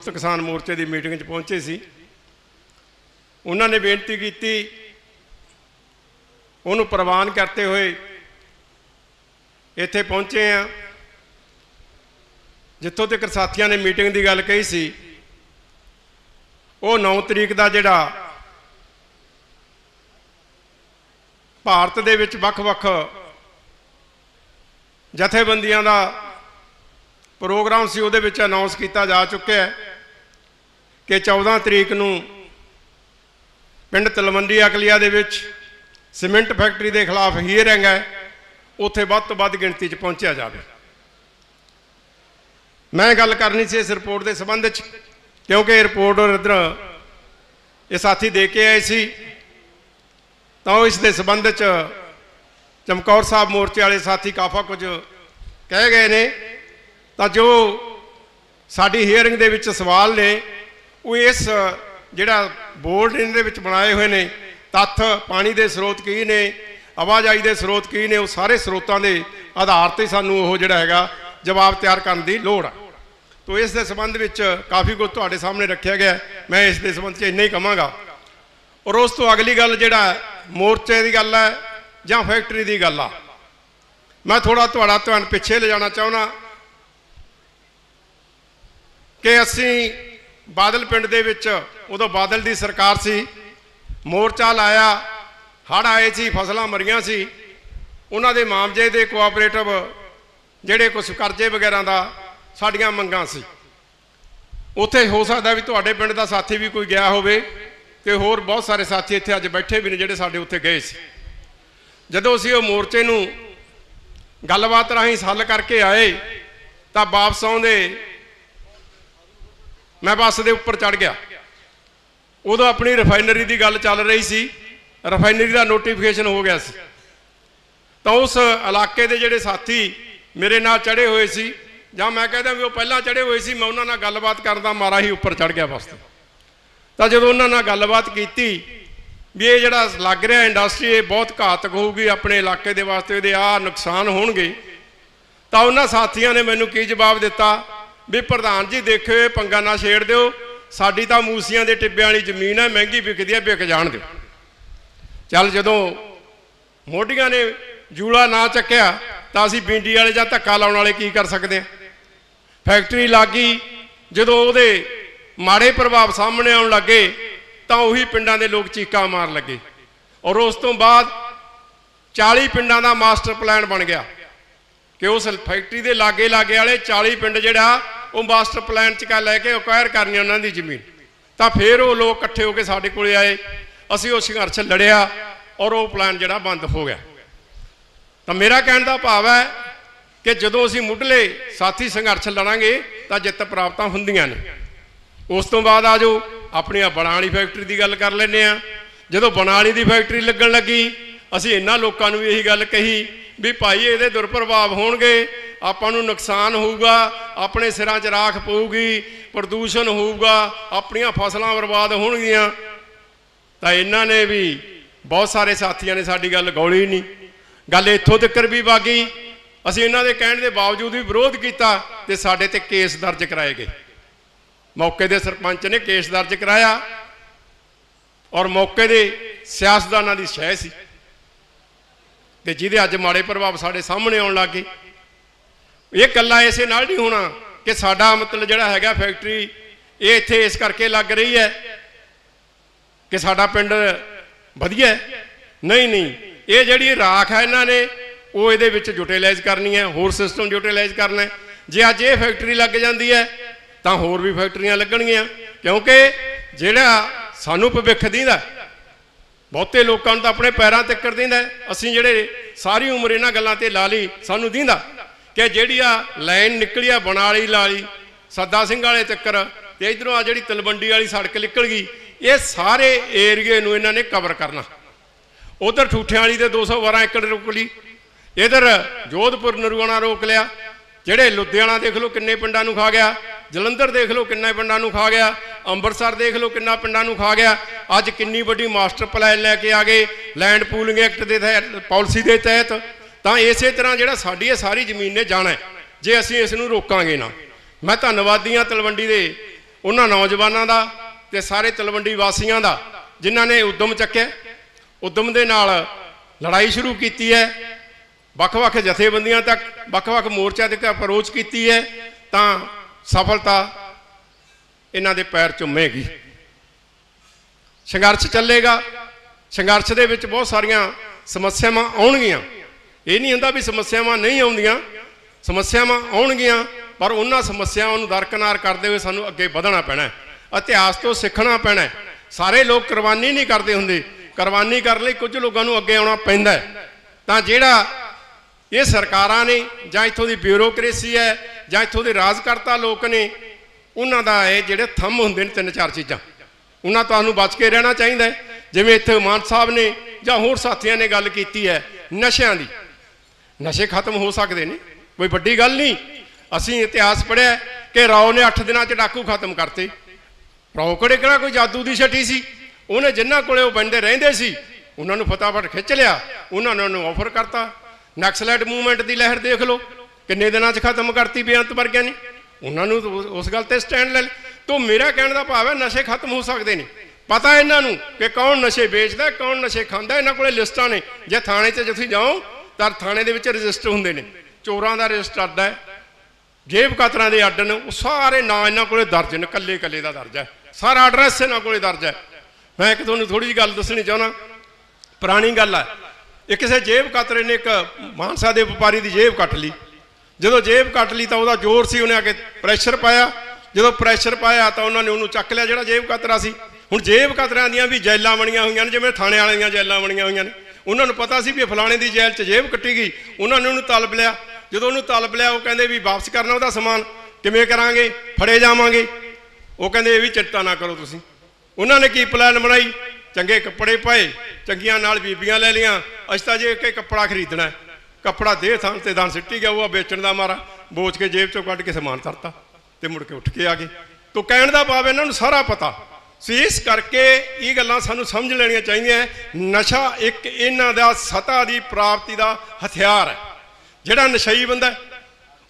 ਸੰਯੁਕਤ ਕਿਸਾਨ ਮੋਰਚੇ ਦੀ ਮੀਟਿੰਗ 'ਚ ਪਹੁੰਚੇ ਸੀ। ਉਹਨਾਂ ਨੇ ਬੇਨਤੀ ਕੀਤੀ, ਉਹਨੂੰ ਪ੍ਰਵਾਨ ਕਰਤੇ ਹੋਏ ਇੱਥੇ ਪਹੁੰਚੇ ਆ। ਜਿੱਥੋਂ ਤੱਕ ਸਾਥੀਆਂ ਨੇ ਮੀਟਿੰਗ ਦੀ ਗੱਲ ਕਹੀ ਸੀ, ਉਹ 9 ਤਰੀਕ ਦਾ ਜਿਹੜਾ ਭਾਰਤ ਦੇ ਵਿੱਚ ਵੱਖ-ਵੱਖ ਜਥੇਬੰਦੀਆਂ ਦਾ ਪ੍ਰੋਗਰਾਮ ਸੀ, ਉਹਦੇ ਵਿੱਚ ਅਨਾਉਂਸ ਕੀਤਾ ਜਾ ਚੁੱਕਿਆ ਹੈ। ਕਿ 14 ਤਰੀਕ ਨੂੰ ਪਿੰਡ ਤਲਵੰਡੀ ਅਕਲੀਆ ਦੇ ਵਿੱਚ ਸੀਮੈਂਟ ਫੈਕਟਰੀ ਦੇ ਖਿਲਾਫ ਹੀਅਰਿੰਗ ਹੈ, ਉੱਥੇ ਵੱਧ ਤੋਂ ਵੱਧ ਗਿਣਤੀ 'ਚ ਪਹੁੰਚਿਆ ਜਾਵੇ। ਮੈਂ ਗੱਲ ਕਰਨੀ ਸੀ ਇਸ ਰਿਪੋਰਟ ਦੇ ਸੰਬੰਧ 'ਚ, ਕਿਉਂਕਿ ਇਹ ਰਿਪੋਰਟ ਇੱਧਰ ਇਹ ਸਾਥੀ ਦੇ ਕੇ ਆਏ ਸੀ। ਤਾਂ ਉਹ ਇਸ ਦੇ ਸੰਬੰਧ 'ਚ ਚਮਕੌਰ ਸਾਹਿਬ ਮੋਰਚੇ ਵਾਲੇ ਸਾਥੀ ਕਾਫਾ ਕੁਝ ਕਹਿ ਗਏ ਨੇ। ਤਾਂ ਜੋ ਸਾਡੀ ਹੀਅਰਿੰਗ ਦੇ ਵਿੱਚ ਸਵਾਲ ਨੇ ਉਹ ਇਸ ਜਿਹੜਾ ਬੋਰਡ ਇਹਦੇ ਵਿੱਚ ਬਣਾਏ ਹੋਏ ਨੇ, ਤੱਥ, ਪਾਣੀ ਦੇ ਸਰੋਤ ਕੀ ਨੇ, ਆਵਾਜਾਈ ਦੇ ਸਰੋਤ ਕੀ ਨੇ, ਉਹ ਸਾਰੇ ਸਰੋਤਾਂ ਦੇ ਆਧਾਰ ਤੇ ਸਾਨੂੰ ਉਹ ਜਿਹੜਾ ਹੈਗਾ ਜਵਾਬ ਤਿਆਰ ਕਰਨ ਦੀ ਲੋੜ ਆ। ਤੋ ਇਸ ਦੇ ਸੰਬੰਧ ਵਿੱਚ ਕਾਫੀ ਕੁਝ ਤੁਹਾਡੇ ਸਾਹਮਣੇ ਰੱਖਿਆ ਗਿਆ ਮੈਂ ਇਸ ਦੇ ਸੰਬੰਧ 'ਚ ਇੰਨਾ ਹੀ ਕਹਾਂਗਾ। ਔਰ ਉਸ ਤੋਂ ਅਗਲੀ ਗੱਲ ਜਿਹੜਾ ਮੋਰਚੇ ਦੀ ਗੱਲ ਹੈ ਜਾਂ ਫੈਕਟਰੀ ਦੀ ਗੱਲ ਆ। ਮੈਂ ਥੋੜਾ ਤੁਹਾਡਾ ਧਿਆਨ ਪਿੱਛੇ ਲਿਜਾਣਾ ਚਾਹੁੰਦਾ ਕਿ ਅਸੀਂ ਬਾਦਲ ਪਿੰਡ ਦੇ ਵਿੱਚ ਉਦੋਂ ਬਾਦਲ ਦੀ ਸਰਕਾਰ ਸੀ। ਮੋਰਚਾ ਲਾਇਆ, ਹੜ੍ਹ ਆਏ ਸੀ, ਫਸਲਾਂ ਮਰੀਆਂ ਸੀ। ਉਹਨਾਂ ਦੇ ਮਾਮਜੇ ਦੇ ਕੋਆਪਰੇਟਿਵ ਜਿਹੜੇ ਕੁਝ ਕਰਜ਼ੇ ਵਗੈਰਾ ਦਾ ਸਾਡੀਆਂ ਮੰਗਾਂ ਸੀ। ਉੱਥੇ ਹੋ ਸਕਦਾ ਵੀ ਤੁਹਾਡੇ ਪਿੰਡ ਦਾ ਸਾਥੀ ਵੀ ਕੋਈ ਗਿਆ ਹੋਵੇ ਤੇ ਹੋਰ ਬਹੁਤ ਸਾਰੇ ਸਾਥੀ ਇੱਥੇ ਅੱਜ ਬੈਠੇ ਵੀ ਨੇ ਜਿਹੜੇ ਸਾਡੇ ਉੱਥੇ ਗਏ ਸੀ। ਜਦੋਂ ਅਸੀਂ ਉਹ ਮੋਰਚੇ ਨੂੰ ਗੱਲਬਾਤ ਰਾਹੀਂ ਹੱਲ ਕਰਕੇ ਆਏ ਤਾਂ ਵਾਪਸ ਆਉਂਦੇ ਮੈਂ ਬੱਸ ਦੇ ਉੱਪਰ ਚੜ ਗਿਆ। ਉਦੋਂ ਆਪਣੀ ਰਿਫਾਈਨਰੀ ਦੀ ਗੱਲ ਚੱਲ ਰਹੀ ਸੀ। ਰਿਫਾਈਨਰੀ ਦਾ ਨੋਟੀਫਿਕੇਸ਼ਨ ਹੋ ਗਿਆ ਸੀ। ਤਾਂ ਉਸ ਇਲਾਕੇ ਦੇ ਜਿਹੜੇ ਸਾਥੀ ਮੇਰੇ ਨਾਲ ਚੜੇ ਹੋਏ ਸੀ ਜਾਂ ਮੈਂ ਕਹਿੰਦਾ ਵੀ ਉਹ ਪਹਿਲਾਂ ਚੜੇ ਹੋਏ ਸੀ, ਮੈਂ ਉਹਨਾਂ ਨਾਲ ਗੱਲਬਾਤ ਕਰਦਾ ਮਾਰਾ ਹੀ ਉੱਪਰ ਚੜ ਗਿਆ ਬੱਸ ਤੇ। ਤਾਂ ਜਦੋਂ ਉਹਨਾਂ ਨਾਲ ਗੱਲਬਾਤ ਕੀਤੀ ਵੀ ਇਹ ਜਿਹੜਾ ਲੱਗ ਰਿਹਾ ਇੰਡਸਟਰੀ ਇਹ ਬਹੁਤ ਘਾਤਕ ਹੋਊਗੀ ਆਪਣੇ ਇਲਾਕੇ ਦੇ ਵਾਸਤੇ, ਇਹਦੇ ਆ ਨੁਕਸਾਨ ਹੋਣਗੇ। ਤਾਂ ਉਹਨਾਂ ਸਾਥੀਆਂ ਨੇ ਮੈਨੂੰ ਕੀ ਜਵਾਬ ਦਿੱਤਾ? ਵੀ ਪ੍ਰਧਾਨ ਜੀ ਦੇਖਿਓ, ਇਹ ਪੰਗਾ ਨਾ ਛੇੜ ਦਿਓ। ਸਾਡੀ ਤਾਂ ਮੂਸੀਆਂ ਦੇ ਟਿੱਬਿਆਂ ਵਾਲੀ ਜ਼ਮੀਨ ਹੈ ਮਹਿੰਗੀ ਵਿਕਦੀ ਹੈ ਵਿਕ ਜਾਣ ਦਿਓ। ਚੱਲ ਜਦੋਂ ਮੋਢੀਆਂ ਨੇ ਜੂਲਾ ਨਾ ਚੱਕਿਆ, ਤਾਂ ਅਸੀਂ ਬਿੰਡੀ ਵਾਲੇ ਜਾਂ ਧੱਕਾ ਲਾਉਣ ਵਾਲੇ ਕੀ ਕਰ ਸਕਦੇ ਹਾਂ ਫੈਕਟਰੀ ਲੱਗੀ ਜਦੋਂ ਉਹਦੇ ਮਾੜੇ ਪ੍ਰਭਾਵ ਸਾਹਮਣੇ ਆਉਣ ਲੱਗੇ, ਤਾਂ ਉਹੀ ਪਿੰਡਾਂ ਦੇ ਲੋਕ ਚੀਕਾਂ ਮਾਰ ਲੱਗੇ। ਔਰ ਉਸ ਤੋਂ ਬਾਅਦ 40 ਪਿੰਡਾਂ ਦਾ ਮਾਸਟਰ ਪਲਾਨ ਬਣ ਗਿਆ ਕਿ ਉਸ ਫੈਕਟਰੀ ਦੇ ਲਾਗੇ ਲਾਗੇ ਵਾਲੇ 40 ਪਿੰਡ ਜਿਹੜਾ ਉਹ ਮਾਸਟਰ ਪਲਾਨ ਚ ਕਾ ਲੈ ਕੇ ਅਕਵਾਇਰ ਕਰਨੀ ਉਹਨਾਂ ਦੀ ਜ਼ਮੀਨ। ਤਾਂ ਫਿਰ ਉਹ ਲੋਕ ਇਕੱਠੇ ਹੋ ਕੇ ਸਾਡੇ ਕੋਲੇ ਆਏ। ਅਸੀਂ ਉਹ ਸੰਘਰਸ਼ ਲੜਿਆ ਔਰ ਉਹ ਪਲਾਨ ਜਿਹੜਾ ਬੰਦ ਹੋ ਗਿਆ। ਤਾਂ ਮੇਰਾ ਕਹਿਣ ਦਾ ਭਾਵ ਹੈ ਕਿ ਜਦੋਂ ਅਸੀਂ ਮੁੱਢਲੇ ਸਾਥੀ ਸੰਘਰਸ਼ ਲੜਾਂਗੇ ਤਾਂ ਜਿੱਤ ਪ੍ਰਾਪਤਾਂ ਹੁੰਦੀਆਂ ਨੇ। ਉਸ ਤੋਂ ਬਾਅਦ ਆਜੋ ਆਪਣੀ ਆ ਬਣਾਲੀ ਫੈਕਟਰੀ ਦੀ ਗੱਲ ਕਰ ਲੈਨੇ ਆ ਜਦੋਂ ਬਣਾਲੀ ਦੀ ਫੈਕਟਰੀ ਲੱਗਣ ਲੱਗੀ, ਅਸੀਂ ਇਹਨਾਂ ਲੋਕਾਂ ਨੂੰ ਵੀ ਇਹੀ ਗੱਲ ਕਹੀ ਵੀ ਭਾਈ ਇਹਦੇ ਦੁਰਪ੍ਰਭਾਵ ਹੋਣਗੇ, ਆਪਾਂ ਨੂੰ ਨੁਕਸਾਨ ਹੋਊਗਾ, ਆਪਣੇ ਸਿਰਾਂ 'ਚ ਰਾਖ ਪਊਗੀ, ਪ੍ਰਦੂਸ਼ਣ ਹੋਊਗਾ, ਆਪਣੀਆਂ ਫਸਲਾਂ ਬਰਬਾਦ ਹੋਣਗੀਆਂ। ਤਾਂ ਇਹਨਾਂ ਨੇ ਵੀ ਬਹੁਤ ਸਾਰੇ ਸਾਥੀਆਂ ਨੇ ਸਾਡੀ ਗੱਲ ਗੌਲੀ ਨਹੀਂ। ਗੱਲ ਇੱਥੋਂ ਤੱਕ ਵੀ ਵਾਗੀ, ਅਸੀਂ ਇਹਨਾਂ ਦੇ ਕਹਿਣ ਦੇ ਬਾਵਜੂਦ ਵੀ ਵਿਰੋਧ ਕੀਤਾ ਤੇ ਸਾਡੇ ਤੇ ਕੇਸ ਦਰਜ ਕਰਾਏ ਗਏ। ਮੌਕੇ ਦੇ ਸਰਪੰਚ ਨੇ ਕੇਸ ਦਰਜ ਕਰਾਇਆ ਔਰ ਮੌਕੇ ਦੇ ਸਿਆਸਤਦਾਨਾਂ ਦੀ ਸ਼ਹਿ ਸੀ। ਤੇ ਜਿਹਦੇ ਅੱਜ ਮਾੜੇ ਪ੍ਰਭਾਵ ਸਾਡੇ ਸਾਹਮਣੇ ਆਉਣ ਲੱਗੇ। ਇਹ ਕੱਲਾ ਇਸੇ ਨਾਲ ਨਹੀਂ ਹੋਣਾ ਕਿ ਸਾਡਾ ਮਤਲਬ ਜਿਹੜਾ ਹੈਗਾ ਫੈਕਟਰੀ, ਇਹ ਇੱਥੇ ਇਸ ਕਰਕੇ ਲੱਗ ਰਹੀ ਹੈ ਕਿ ਸਾਡਾ ਪਿੰਡ ਵਧੀਆ ਨਹੀਂ ਨਹੀਂ, ਇਹ ਜਿਹੜੀ ਰਾਖ ਹੈ ਇਹਨਾਂ ਨੇ, ਉਹ ਇਹਦੇ ਵਿੱਚ ਯੂਟਿਲਾਈਜ਼ ਕਰਨੀ ਹੈ, ਹੋਰ ਸਿਸਟਮ ਯੂਟਿਲਾਈਜ਼ ਕਰਨਾ ਹੈ। ਜੇ ਅੱਜ ਇਹ ਫੈਕਟਰੀ ਲੱਗ ਜਾਂਦੀ ਹੈ, ਤਾਂ ਹੋਰ ਵੀ ਫੈਕਟਰੀਆਂ ਲੱਗਣਗੀਆਂ। ਕਿਉਂਕਿ ਜਿਹੜਾ ਸਾਨੂੰ ਭਵਿੱਖ ਦੀਂਦਾ ਬਹੁਤੇ ਲੋਕਾਂ ਨੂੰ ਤਾਂ ਆਪਣੇ ਪੈਰਾਂ ਤੇ ਕਰ ਦਿੰਦਾ ਅਸੀਂ ਜਿਹੜੇ ਸਾਰੀ ਉਮਰ ਇਹਨਾਂ ਗੱਲਾਂ ਤੇ ਲਾ ਲਈ, ਸਾਨੂੰ ਦਿੰਦਾ ਕਿ ਜਿਹੜੀ ਆ ਲਾਈਨ ਨਿਕਲੀ ਆ ਬਣਾਲੀ ਲਾਲੀ, ਸੱਦਾ ਸਿੰਘ ਵਾਲੇ ਚੱਕਰ ਤੇ ਇਧਰੋਂ ਆ ਜਿਹੜੀ ਤਲਵੰਡੀ ਵਾਲੀ ਸੜਕ ਨਿਕਲ ਗਈ, ਇਹ ਸਾਰੇ ਏਰੀਏ ਨੂੰ ਇਹਨਾਂ ਨੇ ਕਵਰ ਕਰਨਾ। ਉਧਰ ਠੂਠਿਆਂ ਵਾਲੀ ਦੇ 212 ਏਕੜ ਰੋਕ ਲਈ ਇਧਰ ਜੋਧਪੁਰ, ਨਰੂਆਣਾ ਰੋਕ ਲਿਆ। ਜਿਹੜੇ ਲੁਧਿਆਣਾ ਦੇਖ ਲਓ ਕਿੰਨੇ ਪਿੰਡਾਂ ਨੂੰ ਖਾ ਗਿਆ। ਜਲੰਧਰ ਦੇਖ ਲਓ ਕਿੰਨੇ ਪਿੰਡਾਂ ਨੂੰ ਖਾ ਗਿਆ ਅੰਮ੍ਰਿਤਸਰ ਦੇਖ ਲਓ ਕਿੰਨਾ ਪਿੰਡਾਂ ਨੂੰ ਖਾ ਗਿਆ। ਅੱਜ ਕਿੰਨੀ ਵੱਡੀ ਮਾਸਟਰ ਪਲਾਨ ਲੈ ਕੇ ਆ ਗਏ, ਲੈਂਡ ਪੂਲਿੰਗ ਐਕਟ ਦੇ ਤਹਿਤ, ਪਾਲਿਸੀ ਦੇ ਤਹਿਤ। ਤਾਂ ਇਸੇ ਤਰ੍ਹਾਂ ਜਿਹੜਾ ਸਾਡੀ ਇਹ ਸਾਰੀ ਜ਼ਮੀਨ ਨੇ ਜਾਣਾ ਜੇ ਅਸੀਂ ਇਸ ਨੂੰ ਰੋਕਾਂਗੇ ਨਾ। ਮੈਂ ਧੰਨਵਾਦੀ ਹਾਂ ਤਲਵੰਡੀ ਦੇ ਉਹਨਾਂ ਨੌਜਵਾਨਾਂ ਦਾ ਤੇ ਸਾਰੇ ਤਲਵੰਡੀ ਵਾਸੀਆਂ ਦਾ, ਜਿਨ੍ਹਾਂ ਨੇ ਉਦਮ ਚੱਕਿਆ। ਉਦਮ ਦੇ ਨਾਲ ਲੜਾਈ ਸ਼ੁਰੂ ਕੀਤੀ ਹੈ। ਵੱਖ-ਵੱਖ ਜਥੇਬੰਦੀਆਂ ਤੱਕ, ਵੱਖ-ਵੱਖ ਮੋਰਚਾ ਤੱਕ ਅਪਰੋਚ ਕੀਤੀ ਹੈ। ਤਾਂ ਸਫਲਤਾ ਇਹਨਾਂ ਦੇ ਪੈਰ ਚੁੰਮੇਗੀ ਸੰਘਰਸ਼ ਚੱਲੇਗਾ। ਸੰਘਰਸ਼ ਦੇ ਵਿੱਚ ਬਹੁਤ ਸਾਰੀਆਂ ਸਮੱਸਿਆਵਾਂ ਆਉਣਗੀਆਂ। ਇਹ ਨਹੀਂ ਹੁੰਦਾ ਵੀ ਸਮੱਸਿਆਵਾਂ ਨਹੀਂ ਆਉਂਦੀਆਂ। ਸਮੱਸਿਆਵਾਂ ਆਉਣਗੀਆਂ, ਪਰ ਉਹਨਾਂ ਸਮੱਸਿਆਵਾਂ ਨੂੰ ਦਰਕਨਾਰ ਕਰਦੇ ਹੋਏ ਸਾਨੂੰ ਅੱਗੇ ਵਧਣਾ ਪੈਣਾ ਹੈ। ਇਤਿਹਾਸ ਤੋਂ ਸਿੱਖਣਾ ਪੈਣਾ ਹੈ। ਸਾਰੇ ਲੋਕ ਕੁਰਬਾਨੀ ਨਹੀਂ ਕਰਦੇ ਹੁੰਦੇ। ਕੁਰਬਾਨੀ ਕਰਨ ਲਈ ਕੁਝ ਲੋਕਾਂ ਨੂੰ ਅੱਗੇ ਆਉਣਾ ਪੈਂਦਾ ਹੈ। ਤਾਂ ਜਿਹੜਾ ਇਹ ਸਰਕਾਰਾਂ ਨੇ ਜਾਂ ਇੱਥੋਂ ਦੀ ਬਿਊਰੋਕ੍ਰੇਸੀ ਹੈ ਜਾਂ ਇੱਥੋਂ ਦੇ ਰਾਜਕਰਤਾ ਲੋਕ ਨੇ, ਉਹਨਾਂ ਦਾ ਇਹ ਜਿਹੜੇ ਥੰਮ ਹੁੰਦੇ ਨੇ ਤਿੰਨ ਚਾਰ ਚੀਜ਼ਾਂ, ਉਹਨਾਂ ਤੁਹਾਨੂੰ ਬਚ ਕੇ ਰਹਿਣਾ ਚਾਹੀਦਾ ਹੈ। ਜਿਵੇਂ ਇੱਥੇ ਮਾਨ ਸਾਹਿਬ ਨੇ ਜਾਂ ਹੋਰ ਸਾਥੀਆਂ ਨੇ ਗੱਲ ਕੀਤੀ ਹੈ ਨਸ਼ਿਆਂ ਦੀ। ਨਸ਼ੇ ਖਤਮ ਹੋ ਸਕਦੇ ਨੇ, ਕੋਈ ਵੱਡੀ ਗੱਲ ਨਹੀਂ। ਅਸੀਂ ਇਤਿਹਾਸ ਪੜ੍ਹਿਆ ਕਿ ਰਾਓ ਨੇ 8 ਦਿਨਾਂ 'ਚ ਡਾਕੂ ਖਤਮ ਕਰਤੇ। ਰਾਓ ਕੋਲੇ ਕਿਹੜਾ ਕੋਈ ਜਾਦੂ ਦੀ ਛਟੀ ਸੀ? ਉਹਨੇ ਜਿਨ੍ਹਾਂ ਕੋਲੇ ਉਹ ਬੰਦੇ ਰਹਿੰਦੇ ਸੀ, ਉਹਨਾਂ ਨੂੰ ਫਟਾਫਟ ਖਿੱਚ ਲਿਆ, ਉਹਨਾਂ ਨੇ ਉਹਨੂੰ ਆਫਰ ਕਰਤਾ। ਨਕਸਲਾਈਟ ਮੂਵਮੈਂਟ ਦੀ ਲਹਿਰ ਦੇਖ ਲਓ। ਕਿੰਨੇ ਦਿਨਾਂ 'ਚ ਖਤਮ ਕਰਤੀ ਬੇਅੰਤ ਵਰਗਿਆਂ ਨੇ? ਉਹਨਾਂ ਨੂੰ ਉਸ- ਗੱਲ ਤੇ ਸਟੈਂਡ ਲੈ ਤੋ ਮੇਰਾ ਕਹਿਣ ਦਾ ਭਾਵ ਹੈ ਨਸ਼ੇ ਖਤਮ ਹੋ ਸਕਦੇ ਨੇ। ਪਤਾ ਇਹਨਾਂ ਨੂੰ ਕਿ ਕੌਣ ਨਸ਼ੇ ਵੇਚਦਾ, ਕੌਣ ਨਸ਼ੇ ਖਾਂਦਾ। ਇਹਨਾਂ ਕੋਲੇ ਲਿਸਟਾਂ ਨੇ। ਜੇ ਥਾਣੇ 'ਚ ਤੁਸੀਂ ਜਾਓ, ਤਾਂ ਥਾਣੇ ਦੇ ਵਿੱਚ ਰਜਿਸਟਰ ਹੁੰਦੇ ਨੇ। ਚੋਰਾਂ ਦਾ ਰਜਿਸਟਰ ਅੱਡ ਹੈ। ਜੇਬ ਕਾਤਰਾਂ ਦੇ ਅੱਡ ਨੇ। ਉਹ ਸਾਰੇ ਨਾਂ ਇਹਨਾਂ ਕੋਲੇ ਦਰਜ ਨੇ। ਕੱਲੇ ਕੱਲੇ ਦਾ ਦਰਜ ਹੈ। ਸਾਰਾ ਐਡਰੈਸ ਇਹਨਾਂ ਕੋਲੇ ਦਰਜ ਹੈ। ਮੈਂ ਇੱਕ ਤੁਹਾਨੂੰ ਥੋੜੀ ਜਿਹੀ ਗੱਲ ਦੱਸਣੀ ਚਾਹਣਾ ਪੁਰਾਣੀ ਗੱਲ ਹੈ। ਇਹ ਕਿਸੇ ਜੇਬ ਕਾਤਰੇ ਨੇ ਇੱਕ ਮਾਨਸਾ ਦੇ ਵਪਾਰੀ ਦੀ ਜੇਬ ਕੱਟ ਲਈ। ਜਦੋਂ ਜੇਬ ਕੱਟ ਲਈ ਤਾਂ ਉਹਦਾ ਜ਼ੋਰ ਸੀ, ਉਹਨੇ ਆ ਕੇ ਪ੍ਰੈਸ਼ਰ ਪਾਇਆ। ਜਦੋਂ ਪ੍ਰੈਸ਼ਰ ਪਾਇਆ ਤਾਂ ਉਹਨਾਂ ਨੇ ਉਹਨੂੰ ਚੱਕ ਲਿਆ ਜਿਹੜਾ ਜੇਬ ਕਤਰਾ ਸੀ। ਹੁਣ ਜੇਬ ਕਾਤਰਿਆਂ ਦੀਆਂ ਵੀ ਜੈਲਾਂ ਬਣੀਆਂ ਹੋਈਆਂ ਨੇ, ਜਿਵੇਂ ਥਾਣੇ ਵਾਲਿਆਂ ਦੀਆਂ ਜੈਲਾਂ ਬਣੀਆਂ ਹੋਈਆਂ ਨੇ। ਉਹਨਾਂ ਨੂੰ ਪਤਾ ਸੀ ਵੀ ਫਲਾਣੇ ਦੀ ਜੇਲ੍ਹ 'ਚ ਜੇਬ ਕੱਟੀ ਗਈ। ਉਹਨਾਂ ਨੇ ਉਹਨੂੰ ਤਲਬ ਲਿਆ। ਜਦੋਂ ਉਹਨੂੰ ਤਲਬ ਲਿਆ, ਉਹ ਕਹਿੰਦੇ ਵੀ ਵਾਪਸ ਕਰਨਾ ਉਹਦਾ ਸਮਾਨ। ਕਿਵੇਂ ਕਰਾਂਗੇ? ਫੜੇ ਜਾਵਾਂਗੇ। ਉਹ ਕਹਿੰਦੇ ਇਹ ਵੀ ਚਿੰਤਾ ਨਾ ਕਰੋ ਤੁਸੀਂ। ਉਹਨਾਂ ਨੇ ਕੀ ਪਲਾਨ ਬਣਾਈ? ਚੰਗੇ ਕੱਪੜੇ ਪਾਏ, ਚੰਗੀਆਂ ਨਾਲ ਬੀਬੀਆਂ ਲੈ ਲੀਆਂ ਅਸੀਂ ਤਾਂ ਜੇ ਇੱਕ ਕੱਪੜਾ ਖਰੀਦਣਾ ਕੱਪੜਾ ਦੇ ਥਾਂ ਤੇ ਦਾਨ ਸਿੱਟੀ ਗਿਆ, ਉਹ ਵੇਚਣ ਦਾ ਮਾਰਾ, ਬੋਚ ਕੇ ਜੇਬ ਚੋਂ ਕੱਢ ਕੇ ਸਮਾਨ ਤਰਤਾ ਤੇ ਮੁੜ ਕੇ ਉੱਠ ਕੇ ਆ ਗਏ। ਤੋ ਕਹਿਣ ਦਾ ਭਾਵ ਇਹਨਾਂ ਨੂੰ ਸਾਰਾ ਪਤਾ। ਸੋ ਇਸ ਕਰਕੇ ਇਹ ਗੱਲਾਂ ਸਾਨੂੰ ਸਮਝ ਲੈਣੀਆਂ ਚਾਹੀਦੀਆਂ ਨਸ਼ਾ ਇੱਕ ਇਹਨਾਂ ਦਾ ਸਤਾ ਦੀ ਪ੍ਰਾਪਤੀ ਦਾ ਹਥਿਆਰ ਹੈ ਜਿਹੜਾ ਨਸ਼ਈ ਬੰਦਾ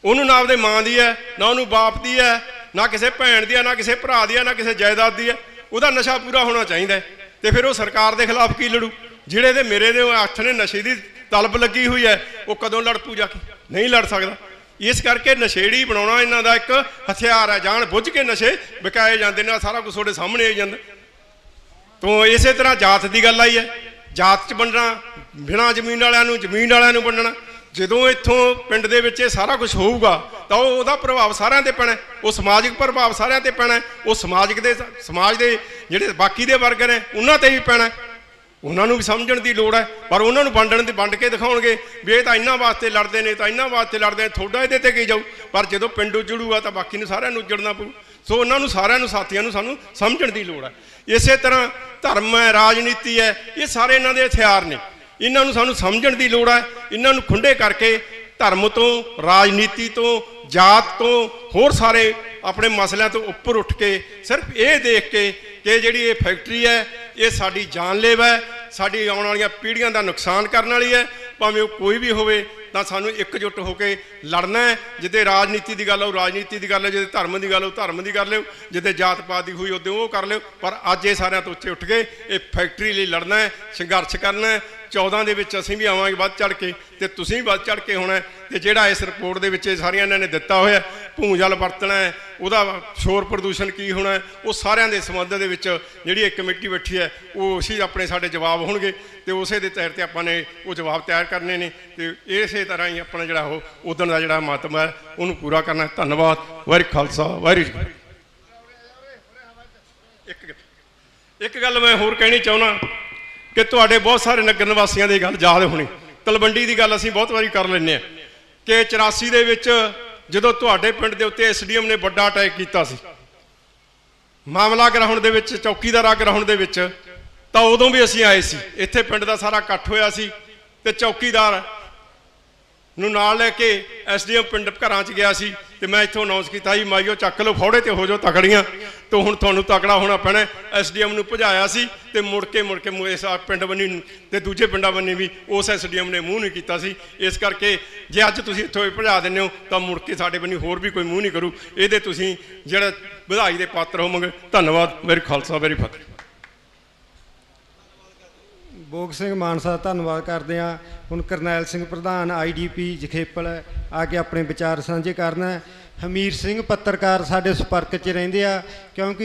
ਉਹਨੂੰ ਨਾ ਆਪਦੇ ਮਾਂ ਦੀ ਹੈ ਨਾ ਉਹਨੂੰ ਬਾਪ ਦੀ ਹੈ ਨਾ ਕਿਸੇ ਭੈਣ ਦੀ ਹੈ ਨਾ ਕਿਸੇ ਭਰਾ ਦੀ ਹੈ ਨਾ ਕਿਸੇ ਜਾਇਦਾਦ ਦੀ ਹੈ ਉਹਦਾ ਨਸ਼ਾ ਪੂਰਾ ਹੋਣਾ ਚਾਹੀਦਾ ਹੈ ਤੇ ਫਿਰ ਉਹ ਸਰਕਾਰ ਦੇ ਖਿਲਾਫ ਕੀ ਲੜੂ? ਜਿਹੜੇ ਦੇ ਮੇਰੇ ਦੇ ਹੱਥ ਨੇ ਨਸ਼ੇ ਦੀ ਤਲਬ ਲੱਗੀ ਹੋਈ ਹੈ, ਉਹ ਕਦੋਂ ਲੜ ਪੂ ਜਾ ਕੇ ਨਹੀਂ ਲੜ ਸਕਦਾ। ਇਸ ਕਰਕੇ ਨਸ਼ੇੜੀ ਬਣਾਉਣਾ ਇਹਨਾਂ ਦਾ ਇੱਕ ਹਥਿਆਰ ਹੈ। ਜਾਣ ਬੁੱਝ ਕੇ ਨਸ਼ੇ ਵਿਕਾਏ ਜਾਂਦੇ ਨੇ ਸਾਰਾ ਕੁਝ ਤੁਹਾਡੇ ਸਾਹਮਣੇ ਆ ਜਾਂਦਾ। ਤੋਂ ਇਸੇ ਤਰ੍ਹਾਂ ਜਾਤ ਦੀ ਗੱਲ ਆਈ ਹੈ। ਜਾਤ 'ਚ ਵੰਡਣਾ, ਬਿਨਾਂ ਜ਼ਮੀਨ ਵਾਲਿਆਂ ਨੂੰ, ਜ਼ਮੀਨ ਵਾਲਿਆਂ ਨੂੰ ਵੰਡਣਾ। ਜਦੋਂ ਇੱਥੋਂ ਪਿੰਡ ਦੇ ਵਿੱਚ ਇਹ ਸਾਰਾ ਕੁਝ ਹੋਊਗਾ, ਤਾਂ ਉਹ ਉਹਦਾ ਪ੍ਰਭਾਵ ਸਾਰਿਆਂ ਤੇ ਪੈਣਾ ਉਹ ਸਮਾਜਿਕ ਪ੍ਰਭਾਵ ਸਾਰਿਆਂ ਤੇ ਪੈਣਾ ਉਹ ਸਮਾਜਿਕ ਦੇ, ਸਮਾਜ ਦੇ ਜਿਹੜੇ ਬਾਕੀ ਦੇ ਵਰਗ ਨੇ, ਉਹਨਾਂ ਤੇ ਵੀ ਪੈਣਾ ਉਹਨਾਂ ਨੂੰ ਵੀ ਸਮਝਣ ਦੀ ਲੋੜ ਹੈ, ਪਰ ਉਹਨਾਂ ਨੂੰ ਵੰਡਣ ਦੀ, ਵੰਡ ਕੇ ਦਿਖਾਉਣਗੇ ਵੀ ਇਹ ਤਾਂ ਇਹਨਾਂ ਵਾਸਤੇ ਲੜਦੇ ਨੇ ਤਾਂ ਇਹਨਾਂ ਵਾਸਤੇ ਲੜਦੇ ਨੇ ਥੋੜਾ ਇਹਦੇ ਤੇ ਕੀ ਜਾਊ? ਪਰ ਜਦੋਂ ਪਿੰਡ ਉਜੜੂਗਾ ਤਾਂ ਬਾਕੀ ਨੂੰ ਸਾਰਿਆਂ ਨੂੰ ਉਜੜਨਾ ਪਊ। ਸੋ ਉਹਨਾਂ ਨੂੰ, ਸਾਰਿਆਂ ਨੂੰ, ਸਾਥੀਆਂ ਨੂੰ ਸਾਨੂੰ ਸਮਝਣ ਦੀ ਲੋੜ ਹੈ। ਇਸੇ ਤਰ੍ਹਾਂ ਧਰਮ ਹੈ, ਰਾਜਨੀਤੀ ਹੈ, ਇਹ ਸਾਰੇ ਇਹਨਾਂ ਦੇ ਹਥਿਆਰ ਨੇ। ਇਹਨਾਂ ਨੂੰ ਸਾਨੂੰ ਸਮਝਣ ਦੀ ਲੋੜ ਹੈ, ਇਹਨਾਂ ਨੂੰ ਖੁੰਡੇ ਕਰਕੇ ਧਰਮ ਤੋਂ, ਰਾਜਨੀਤੀ ਤੋਂ, ਜਾਤ ਤੋਂ, ਹੋਰ ਸਾਰੇ ਆਪਣੇ ਮਸਲਿਆਂ ਤੋਂ ਉੱਪਰ ਉੱਠ ਕੇ ਸਿਰਫ ਇਹ ਦੇਖ ਕੇ ਕਿ ਜਿਹੜੀ ਇਹ ਫੈਕਟਰੀ ਹੈ, ਇਹ ਸਾਡੀ ਜਾਨਲੇਵਾ ਹੈ ਸਾਡੀ ਆਉਣ ਵਾਲੀਆਂ ਪੀੜ੍ਹੀਆਂ ਦਾ ਨੁਕਸਾਨ ਕਰਨ ਵਾਲੀ ਹੈ। ਭਾਵੇਂ ਉਹ ਕੋਈ ਵੀ ਹੋਵੇ, ਤਾਂ ਸਾਨੂੰ ਇਕਜੁੱਟ ਹੋ ਕੇ ਲੜਨਾ ਹੈ। ਜਿੱਦੇ ਰਾਜਨੀਤੀ ਦੀ ਗੱਲ ਹੋ ਰਾਜਨੀਤੀ ਦੀ ਗੱਲ ਹੈ ਜਿੱਦੇ ਧਰਮ ਦੀ ਗੱਲ ਹੋ ਧਰਮ ਦੀ ਕਰ ਲਿਓ। ਜਿੱਦੇ ਜਾਤ ਪਾਤ ਦੀ ਹੋਈ, ਉਹਦੇ ਉਹ ਕਰ ਲਿਓ। ਪਰ ਅੱਜ ਇਹ ਸਾਰਿਆਂ ਤੋਂ ਉੱਚੇ ਉੱਠ ਕੇ ਇਹ ਫੈਕਟਰੀ ਲਈ ਲੜਨਾ ਹੈ, ਸੰਘਰਸ਼ ਕਰਨਾ ਹੈ। 14 ਦੇ ਵਿੱਚ ਅਸੀਂ ਵੀ ਆਵਾਂਗੇ ਵੱਧ ਚੜ ਕੇ ਤੇ ਤੁਸੀਂ ਵੀ ਵੱਧ ਚੜ ਕੇ ਹੋਣਾ ਹੈ। ਤੇ ਜਿਹੜਾ ਇਸ ਰਿਪੋਰਟ ਦੇ ਵਿੱਚ ਇਹ ਸਾਰੀਆਂ ਇਹਨਾਂ ਨੇ ਦਿੱਤਾ ਹੋਇਆ, ਭੂਜਲ ਵਰਤਣਾ ਹੈ ਉਹਦਾ ਸ਼ੋਰ ਪ੍ਰਦੂਸ਼ਣ ਕੀ ਹੋਣਾ ਉਹ ਸਾਰਿਆਂ ਦੇ ਸੰਬੰਧ ਦੇ ਵਿੱਚ ਜਿਹੜੀ ਇੱਕ ਕਮੇਟੀ ਬੈਠੀ ਹੈ, ਉਹ ਉਸੇ ਆਪਣੇ ਸਾਡੇ ਜਵਾਬ ਹੋਣਗੇ ਤੇ ਉਸੇ ਦੇ ਤਹਿਤ ਤੇ ਆਪਾਂ ਨੇ ਉਹ ਜਵਾਬ ਤਿਆਰ ਕਰਨੇ ਨੇ ਤੇ ਇਸੇ ਤਰ੍ਹਾਂ ਹੀ ਆਪਣਾ ਜਿਹੜਾ ਉਹ ਉਦਣ ਦਾ ਜਿਹੜਾ ਮਾਤਮ ਹੈ, ਉਹਨੂੰ ਪੂਰਾ ਕਰਨਾ ਧੰਨਵਾਦ। ਵਾਹਿਗੁਰੂ ਖਾਲਸਾ, ਵਾਹਿਗੁਰੂ ਇੱਕ ਗੱਲ- ਇੱਕ ਗੱਲ ਮੈਂ ਹੋਰ ਕਹਿਣੀ ਚਾਹੁੰਦਾ ਕਿ ਤੁਹਾਡੇ ਬਹੁਤ ਸਾਰੇ ਨਗਰ ਨਿਵਾਸੀਆਂ ਦੀ ਗੱਲ ਯਾਦ ਹੋਣੀ। ਤਲਵੰਡੀ ਦੀ ਗੱਲ ਅਸੀਂ ਬਹੁਤ ਵਾਰੀ ਕਰ ਲੈਂਦੇ ਆ ਕਿ 84 ਦੇ ਵਿੱਚ ਜਦੋਂ ਤੁਹਾਡੇ ਪਿੰਡ ਦੇ ਉੱਤੇ ਐਸਡੀਐਮ ਨੇ ਵੱਡਾ ਅਟੈਕ ਕੀਤਾ ਸੀ, ਮਾਮਲਾ ਗਰਾਊਂਡ ਦੇ ਵਿੱਚ, ਚੌਕੀਦਾਰਾ ਗਰਾਊਂਡ ਦੇ ਵਿੱਚ, ਤਾਂ ਉਦੋਂ ਵੀ ਅਸੀਂ ਆਏ ਸੀ। ਇੱਥੇ ਪਿੰਡ ਦਾ ਸਾਰਾ ਇਕੱਠ ਹੋਇਆ ਸੀ ਤੇ ਚੌਕੀਦਾਰ ਨੂੰ ਨਾਲ ਲੈ ਕੇ ਐਸਡੀਐਮ ਪਿੰਡ ਘਰਾਂ 'ਚ ਗਿਆ ਸੀ। ਤੇ ਮੈਂ ਇੱਥੋਂ ਅਨਾਉਂਸ ਕੀਤਾ ਜੀ ਮਾਈਓ ਚੱਕ ਲਓ ਫੌੜੇ ਤੇ ਹੋ ਜਾਓ ਤਕੜੀਆਂ। ਤੋਂ ਹੁਣ ਤੁਹਾਨੂੰ ਤਕੜਾ ਹੋਣਾ ਪੈਣਾ। ਐਸਡੀਐਮ ਨੂੰ ਭਜਾਇਆ ਸੀ ਤੇ ਮੁੜ ਕੇ ਮੁੜ ਕੇ ਇਸ ਪਿੰਡ ਬੰਨੀ ਨੂੰ ਤੇ ਦੂਜੇ ਪਿੰਡਾਂ ਬੰਨੀ ਵੀ ਉਸ ਐਸਡੀਐਮ ਨੇ ਮੂੰਹ ਨਹੀਂ ਕੀਤਾ ਸੀ। ਇਸ ਕਰਕੇ ਜੇ ਅੱਜ ਤੁਸੀਂ ਇੱਥੋਂ ਇਹ ਭਜਾ ਦਿੰਦੇ ਹੋ, ਤਾਂ ਮੁੜ ਕੇ ਸਾਡੇ ਬੰਨੀ ਹੋਰ ਵੀ ਕੋਈ ਮੂੰਹ ਨਹੀਂ ਕਰੂ। ਇਹਦੇ ਤੁਸੀਂ ਜਿਹੜਾ ਵਧਾਈ ਦੇ ਪਾਤਰ ਹੋਵੋਗੇ, ਧੰਨਵਾਦ। ਮੇਰੀ ਖਾਲਸਾ, ਮੇਰੀ ਫਤਿਹ। ਬੋਗ ਸਿੰਘ ਮਾਨਸਾ ਧੰਨਵਾਦ ਕਰਦੇ ਹਾਂ। ਹੁਣ ਕਰਨੈਲ ਸਿੰਘ ਪ੍ਰਧਾਨ ਆਈਡੀਪੀ ਜਖੇਪਲ ਆ ਕੇ ਆਪਣੇ ਵਿਚਾਰ ਸਾਂਝੇ ਕਰਨਾ। ਹਮੀਰ ਸਿੰਘ ਪੱਤਰਕਾਰ ਸਾਡੇ ਸੰਪਰਕ 'ਚ ਰਹਿੰਦੇ ਆ, ਕਿਉਂਕਿ